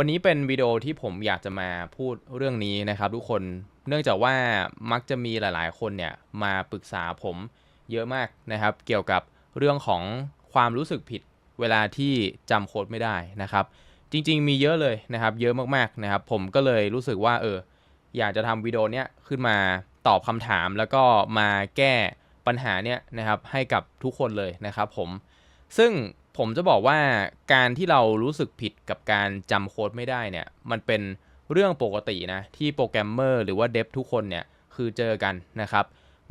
วันนี้เป็นวิดีโอที่ผมอยากจะมาพูดเรื่องนี้นะครับทุกคน เนื่องจากว่ามักจะมีหลายๆ คนเนี่ยมาปรึกษาผมเยอะมากนะครับ เกี่ยวกับเรื่องของความรู้สึกผิดเวลาที่จำโค้ดไม่ได้นะครับ จริง ๆ มีเยอะเลยนะครับ เยอะมากๆนะครับ ผมก็เลยรู้สึกว่าเอออยากจะทำวิดีโอเนี้ยขึ้นมาตอบคำถามแล้วก็มาแก้ปัญหาเนี้ยนะครับให้กับทุกคนเลยนะครับผม ซึ่ง ผมจะบอกว่าการที่เรารู้สึกผิดกับการจำโค้ดไม่ได้เนี่ย มันเป็นเรื่องปกตินะที่โปรแกรมเมอร์หรือว่าเดฟทุกคนเนี่ยคือเจอกันนะครับ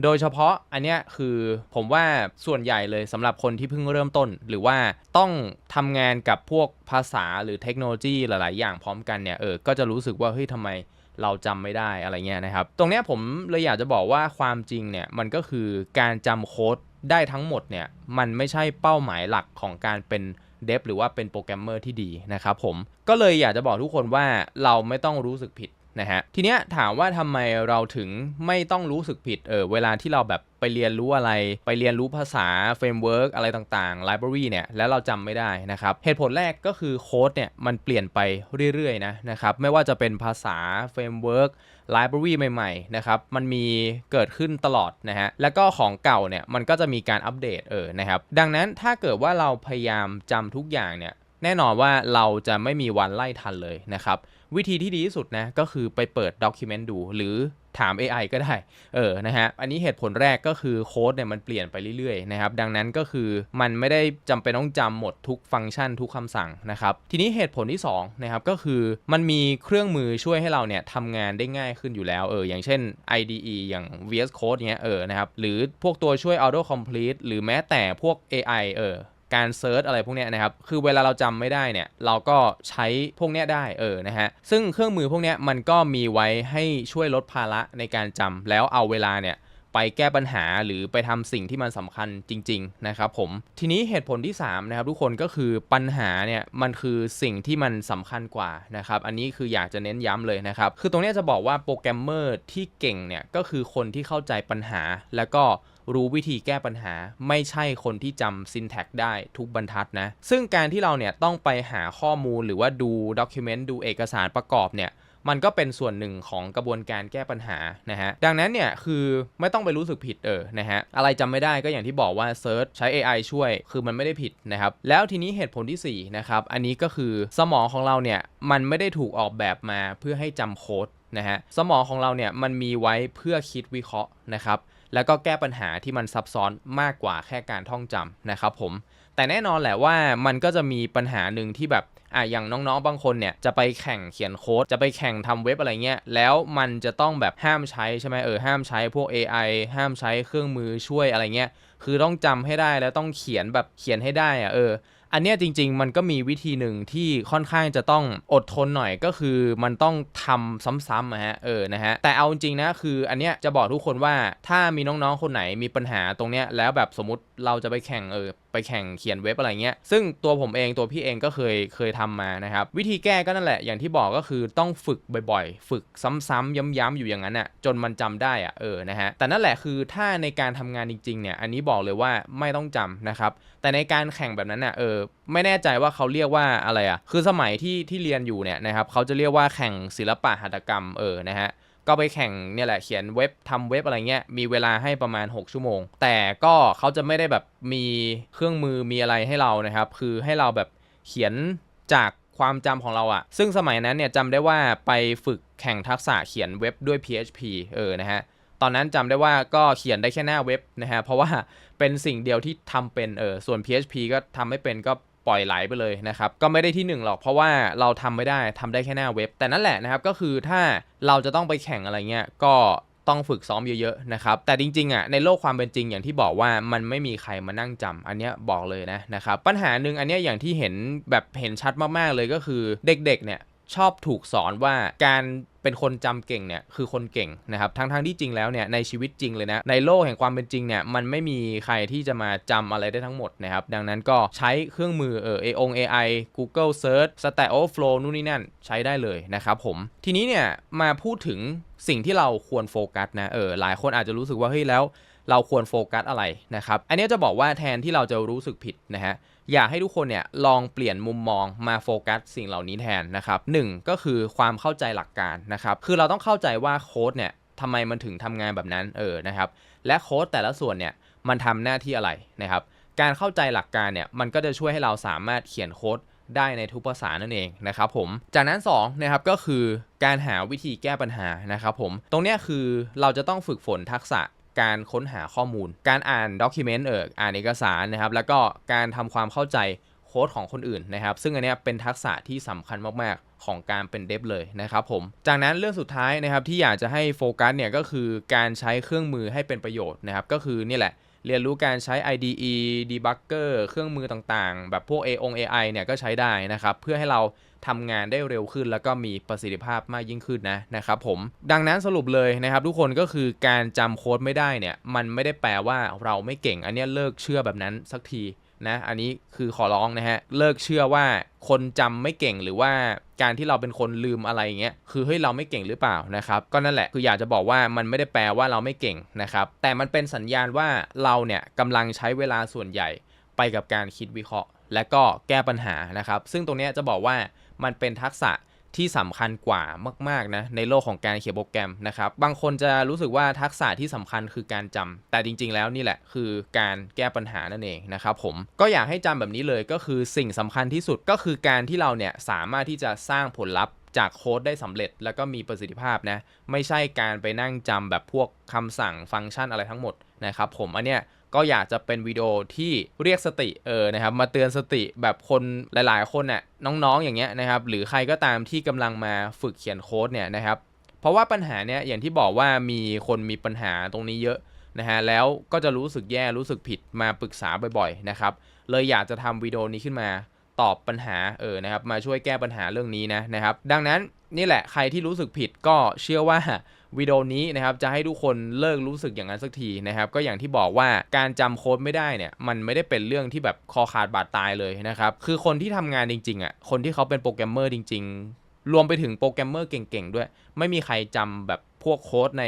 โดยเฉพาะอันเนี้ยคือผมว่าส่วนใหญ่เลยสำหรับคนที่เพิ่งเริ่มต้น หรือว่าต้องทำงานกับพวกภาษาหรือเทคโนโลยีหลาย ๆ อย่างพร้อมกันเนี่ยเออก็จะรู้สึกว่าเฮ้ยทำไมเราจำไม่ได้อะไรเงี้ยนะครับ ตรงเนี้ยผมเลยอยากจะบอกว่าความจริงเนี่ยมันก็คือการจำโค้ด ได้ทั้งหมดเนี่ยมันไม่ใช่เป้าหมายหลักของการเป็นเดฟหรือว่าเป็นโปรแกรมเมอร์ที่ดีนะครับผมก็เลยอยากจะบอกทุกคนว่าเราไม่ต้องรู้สึกผิด นะฮะทีเนี้ยถามว่าทำไมเราถึงไม่ต้องรู้สึกผิดเออเวลาที่เราแบบไปเรียนรู้อะไร ไปเรียนรู้ภาษาเฟรมเวิร์กอะไรต่างๆไลบรารีเนี่ยแล้วเราจำไม่ได้นะครับ เหตุผลแรกก็คือโค้ดเนี่ยมันเปลี่ยนไปเรื่อยๆนะนะครับไม่ว่าจะเป็นภาษาเฟรมเวิร์กไลบรารีใหม่ๆนะครับมันมีเกิดขึ้นตลอดนะฮะแล้วก็ของเก่าเนี่ยมันก็จะมีการอัปเดตเออนะครับดังนั้นถ้าเกิดว่าเราพยายามจำทุกอย่างเนี่ย แน่นอนว่าเราจะไม่มีวันไล่ทันเลยนะครับ วิธีที่ดีที่สุดนะก็คือไปเปิดด็อกิเมนต์ดู หรือถาม AI ก็ได้ เออ นะฮะ อันนี้เหตุผลแรกก็คือโค้ดเนี่ยมันเปลี่ยนไปเรื่อยๆนะครับ ดังนั้นก็คือมันไม่ได้จำเป็นต้องจำหมดทุกฟังก์ชันทุกคำสั่งนะครับ ทีนี้เหตุผลที่2นะครับก็คือมันมีเครื่องมือช่วยให้เราเนี่ยทำงานได้ง่ายขึ้นอยู่แล้ว เออ อย่างเช่น IDE อย่าง VS Code เนี้ย เออ นะครับ หรือพวกตัวช่วย auto complete หรือแม้แต่พวก AI เออ การเซิร์ชอะไรพวกเนี้ยนะครับ คือเวลาเราจำไม่ได้เนี่ยเราก็ใช้พวกเนี้ยได้เออนะฮะ ซึ่งเครื่องมือพวกเนี้ยมันก็มีไว้ให้ช่วยลดภาระในการจำแล้วเอาเวลาเนี่ย ไปแก้ปัญหาหรือไปทำสิ่งที่มันสำคัญจริง ๆ นะครับผมทีนี้เหตุผลที่3นะครับทุกคนก็คือปัญหาเนี่ยมันคือสิ่งที่มันสำคัญกว่านะครับอันนี้คืออยากจะเน้นย้ำเลยนะครับคือตรงนี้จะบอกว่าโปรแกรมเมอร์ที่เก่งเนี่ยก็คือคนที่เข้าใจปัญหา แล้วก็รู้วิธีแก้ปัญหาไม่ใช่คนที่จำ syntax ได้ทุกบรรทัดนะ ซึ่งการที่เราเนี่ยต้องไปหาข้อมูลหรือว่าดู document ดูเอกสารประกอบเนี่ย มันก็เป็นส่วนหนึ่งของกระบวนการแก้ปัญหานะฮะดังนั้นเนี่ยคือไม่ต้องไปรู้สึกผิดเออนะฮะอะไรจำไม่ได้ก็อย่างที่บอกว่าเซิร์ชใช้ AI ช่วย คือมันไม่ได้ผิดนะครับแล้วทีนี้เหตุผลที่4นะครับอันนี้ก็คือสมองของเราเนี่ยมันไม่ได้ถูกออกแบบมาเพื่อให้จำโค้ดนะฮะสมองของเราเนี่ยมันมีไว้เพื่อคิดวิเคราะห์นะครับแล้วก็แก้ปัญหาที่มันซับซ้อนมากกว่าแค่การท่องจำนะครับผมแต่แน่นอนแหละว่ามันก็จะมีปัญหาหนึ่งที่แบบ อะอย่างน้องๆ บางคนเนี่ยจะไปแข่งเขียนโค้ด จะไปแข่งทำเว็บอะไรเงี้ย แล้วมันจะต้องแบบห้ามใช้ใช่ไหมเออห้ามใช้พวก AI ห้ามใช้เครื่องมือช่วยอะไรเงี้ยคือต้องจำให้ได้แล้วต้องเขียนแบบเขียนให้ได้อะเออ อันเนี้ยจริง ๆ มันก็มีวิธีหนึ่งที่ค่อนข้างจะต้องอดทนหน่อยก็คือมันต้องทำซ้ำๆอะฮะเออนะฮะแต่เอาจริงๆนะคืออันเนี้ยจะบอกทุกคนว่าถ้ามีน้องๆคนไหนมีปัญหาตรงเนี้ยแล้วแบบสมมติเราจะไปแข่งเออไปแข่งเขียนเว็บอะไรเงี้ย ซึ่งตัวผมเองตัวพี่เองก็เคยเคยทำมานะครับ วิธีแก้ก็นั่นแหละ อย่างที่บอกก็คือต้องฝึกบ่อยๆ ฝึกซ้ำๆย้ำๆอยู่อย่างนั้นอะจนมันจำได้อะเออนะฮะแต่นั่นแหละคือถ้าในการทำงานจริงๆเนี่ยอันนี้บอกเลยว่าไม่ต้องจำนะครับ แต่ในการแข่งแบบนั้นอะเออไม่แน่ใจว่าเขาเรียกว่าอะไรอะคือสมัยที่ที่เรียนอยู่เนี่ยนะครับเขาจะเรียกว่าแข่งศิลปะหัตถกรรมเออนะฮะก็ไปแข่งเนี่ยแหละเขียนเว็บทำเว็บอะไรเงี้ยมีเวลาให้ประมาณ 6 ชั่วโมง แต่ก็เขาจะไม่ได้แบบมีเครื่องมือมีอะไรให้เรานะครับ คือให้เราแบบเขียนจากความจำของเราอะซึ่งสมัยนั้นเนี่ยจำได้ว่าไปฝึกแข่งทักษะเขียนเว็บด้วย PHP เออนะฮะ ตอนนั้นจำได้ว่าก็เขียนได้แค่หน้าเว็บนะฮะเพราะว่าเป็นสิ่งเดียวที่ทำเป็นเออส่วน PHP ก็ทำไม่เป็นก็ปล่อยไหลไปเลยนะครับ ก็ไม่ได้ที่หนึ่งหรอกเพราะว่าเราทำไม่ได้ทำได้แค่หน้าเว็บ แต่นั่นแหละนะครับก็คือถ้าเราจะต้องไปแข่งอะไรเงี้ยก็ต้องฝึกซ้อมเยอะๆนะครับ แต่จริงๆอะในโลกความเป็นจริงอย่างที่บอกว่ามันไม่มีใครมานั่งจำอันเนี้ยบอกเลยนะนะครับปัญหาหนึ่งอันเนี้ยอย่างที่เห็นแบบเห็นชัดมากๆเลยก็คือเด็กๆเนี่ยชอบถูกสอนว่าการ เป็นคนจำเก่งเนี่ยคือคนเก่งนะครับทั้งๆทที่จริงแล้วเนี่ยในชีวิตจริงเลยนะในโลกแห่งความเป็นจริงเนี่ยมันไม่มีใครที่จะมาจำอะไรได้ทั้งหมดนะครับดังนั้นก็ใช้เครื่องมือเออเองเอไอกูเกิลเซิร์ชสแตทอฟฟ์โลนู่นนี่นั่นใช้ได้เลยนะครับผมทีนี้เนี่ยมาพูดถึงสิ่งที่เราควรโฟกัสนะเออหลายคนอาจจะรู้สึกว่าเฮ้ยแล้ว เราควรโฟกัสอะไรนะครับ อันนี้จะบอกว่าแทนที่เราจะรู้สึกผิดนะฮะ อยากให้ทุกคนเนี่ยลองเปลี่ยนมุมมองมาโฟกัสสิ่งเหล่านี้แทนนะครับหนึ่งก็คือความเข้าใจหลักการนะครับ คือเราต้องเข้าใจว่าโค้ดเนี่ยทำไมมันถึงทำงานแบบนั้นเออนะครับ และโค้ดแต่ละส่วนเนี่ยมันทำหน้าที่อะไรนะครับ การเข้าใจหลักการเนี่ยมันก็จะช่วยให้เราสามารถเขียนโค้ดได้ในทุกภาษานั่นเองนะครับผม จากนั้น2นะครับก็คือการหาวิธีแก้ปัญหานะครับผม ตรงเนี้ยคือเราจะต้องฝึกฝนทักษะ การค้นหาข้อมูล การอ่านด็อกิเมนต์เอออ่านเอกสารนะครับ แล้วก็การทำความเข้าใจโค้ดของคนอื่นนะครับ ซึ่งอันนี้เป็นทักษะที่สำคัญมากๆ ของการเป็นเดฟเลยนะครับผม จากนั้นเรื่องสุดท้ายนะครับที่อยากจะให้โฟกัสเนี่ยก็คือการใช้เครื่องมือให้เป็นประโยชน์นะครับ ก็คือนี่แหละ เรียนรู้การใช้ IDE debugger เครื่องมือต่างๆ แบบพวก A อง AI เนี่ยก็ใช้ได้นะครับ เพื่อให้เราทำงานได้เร็วขึ้น แล้วก็มีประสิทธิภาพมากยิ่งขึ้นนะนะครับผม ดังนั้นสรุปเลยนะครับ ทุกคนก็คือการจำโค้ดไม่ได้เนี่ย มันไม่ได้แปลว่าเราไม่เก่ง อันนี้เลิกเชื่อแบบนั้นสักที นะอันนี้คือขอร้องนะฮะเลิกเชื่อว่าคนจำไม่เก่งหรือว่าการที่เราเป็นคนลืมอะไรอย่างเงี้ยคือเฮ้ยเราไม่เก่งหรือเปล่านะครับก็นั่นแหละคืออยากจะบอกว่ามันไม่ได้แปลว่าเราไม่เก่งนะครับแต่มันเป็นสัญญาณว่าเราเนี่ยกำลังใช้เวลาส่วนใหญ่ไปกับการคิดวิเคราะห์ และก็แก้ปัญหานะครับซึ่งตรงเนี้ยจะบอกว่ามันเป็นทักษะ ที่สำคัญกว่ามากๆนะในโลกของการเขียนโปรแกรมนะครับ บางคนจะรู้สึกว่าทักษะที่สำคัญคือการจำแต่จริง ๆ แล้วนี่แหละคือการแก้ปัญหานั่นเองนะครับผมก็อยากให้จำแบบนี้เลยก็คือสิ่งสำคัญที่สุดก็คือการที่เราเนี่ยสามารถที่จะสร้างผลลัพธ์จากโค้ดได้สำเร็จแล้วก็มีประสิทธิภาพนะไม่ใช่การไปนั่งจำแบบพวกคำสั่งฟังก์ชันอะไรทั้งหมดนะครับผมอันเนี้ย ก็อยากจะเป็นวิดีโอที่เรียกสติเออนะครับมาเตือนสติแบบคนหลาย ๆ คนน่ะน้องๆอย่างเงี้ยนะครับหรือใครก็ตามที่กำลังมาฝึกเขียนโค้ดเนี่ยนะครับเพราะว่าปัญหาเนี้ยอย่างที่บอกว่ามีคนมีปัญหาตรงนี้เยอะนะฮะแล้วก็จะรู้สึกแย่รู้สึกผิดมาปรึกษาบ่อยๆนะครับเลยอยากจะทำวิดีโอนี้ขึ้นมาตอบปัญหาเออนะครับมาช่วยแก้ปัญหาเรื่องนี้นะนะครับดังนั้นนี่แหละใครที่รู้สึกผิดก็เชื่อว่า วิดีโอนี้นะครับจะให้ทุกคนเลิกรู้สึกอย่างนั้นสักทีนะครับก็อย่างที่บอกว่าการจำโค้ดไม่ได้เนี่ยมันไม่ได้เป็นเรื่องที่แบบคอขาดบาดตายเลยนะครับคือคนที่ทำงานจริงๆอะคนที่เขาเป็นโปรแกรมเมอร์จริง ๆ รวมไปถึงโปรแกรมเมอร์เก่งๆ ด้วย ไม่มีใครจำแบบพวกโค้ดใน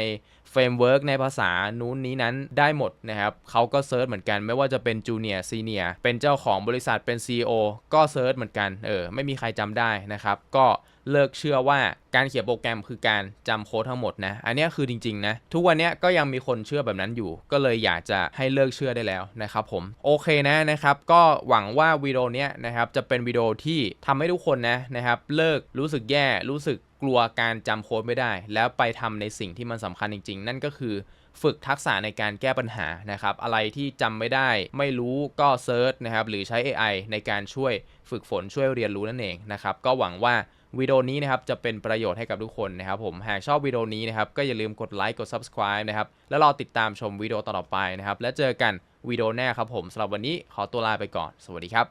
เฟรมเวิร์กในภาษานู้นนี้นั้นได้หมดนะครับเขาก็เซิร์ชเหมือนกันไม่ว่าจะเป็นจูเนียร์ซีเนียร์เป็นเจ้าของบริษัทเป็น CEO ก็เซิร์ชเหมือนกันเออไม่มีใครจำได้นะครับก็ เลิกเชื่อว่าการเขียนโปรแกรมคือการจำโค้ดทั้งหมดนะ อันนี้คือจริงๆนะ ทุกวันนี้ก็ยังมีคนเชื่อแบบนั้นอยู่ ก็เลยอยากจะให้เลิกเชื่อได้แล้วนะครับผม โอเคนะนะครับ ก็หวังว่าวิดีโอนี้นะครับจะเป็นวิดีโอที่ทำให้ทุกคนนะนะครับ เลิกรู้สึกแย่ รู้สึกกลัวการจำโค้ดไม่ได้ แล้วไปทำในสิ่งที่มันสำคัญจริง ๆ นั่นก็คือฝึกทักษะในการแก้ปัญหานะครับ อะไรที่จำไม่ได้ ไม่รู้ก็เซิร์ชนะครับ หรือใช้ AI ในการช่วยฝึกฝนช่วยเรียนรู้นั่นเองนะครับ ก็หวังว่า วิดีโอนี้นะครับจะเป็นประโยชน์ให้กับทุกคนนะครับผมหากชอบวิดีโอนี้นะครับก็อย่าลืมกดไลค์กด subscribe นะครับแล้วรอติดตามชมวิดีโอต่อไปนะครับแล้วเจอกันวิดีโอหน้าครับผมสำหรับวันนี้ขอตัวลาไปก่อน สวัสดีครับ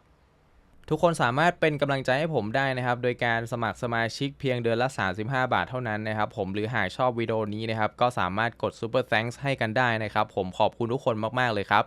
ทุกคนสามารถเป็นกำลังใจให้ผมได้นะครับ โดยการสมัครสมาชิกเพียงเดือนละ 35 บาทเท่านั้นนะครับ ผมหรือหากชอบวิดีโอนี้นะครับ ก็สามารถกด Super Thanks ให้กันได้นะครับ ผมขอบคุณทุกคนมาก ๆ เลยครับ